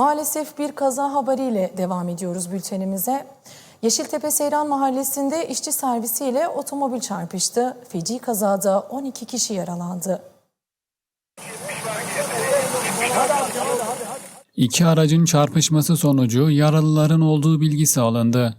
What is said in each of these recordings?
Maalesef bir kaza haberiyle devam ediyoruz bültenimize. Yeşiltepe Seyran Mahallesi'nde işçi servisiyle otomobil çarpıştı. Feci kazada 12 kişi yaralandı. İki aracın çarpışması sonucu yaralıların olduğu bilgisi alındı.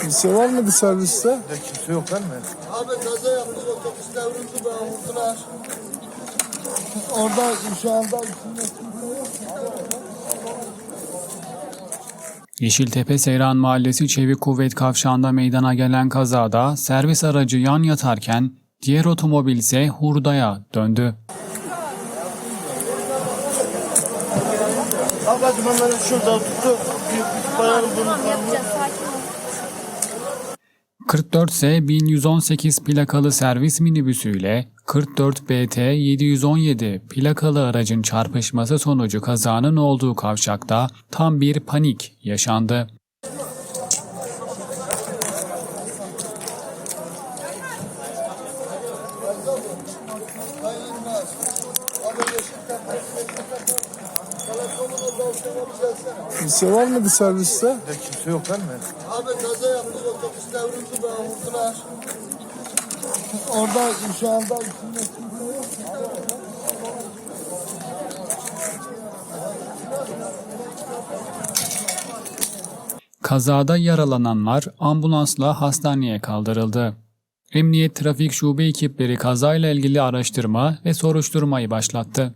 Kimse var mıydı serviste? Kimse yok değil mi? Abi kaza yaptı otobüs devrildi be vurdular. Orada şu anda içinde. Yeşiltepe Seyran Mahallesi Çevik Kuvvet Kavşağı'nda meydana gelen kazada servis aracı yan yatarken diğer otomobil ise hurdaya döndü. Ablacığım hemen şurada tuttu. Bayanın bunu kanını. 44 S 1118 plakalı servis minibüsüyle 44 BT 717 plakalı aracın çarpışması sonucu kazanın olduğu kavşakta tam bir panik yaşandı. Kimse var mıydı serviste? Kimse yok değil mi? Abi kaza yaptı otobüs devrildi be vurdular. Orada şu anda içinde kimse yok. Kazada yaralananlar ambulansla hastaneye kaldırıldı. Emniyet Trafik Şube ekipleri kazayla ilgili araştırma ve soruşturmayı başlattı.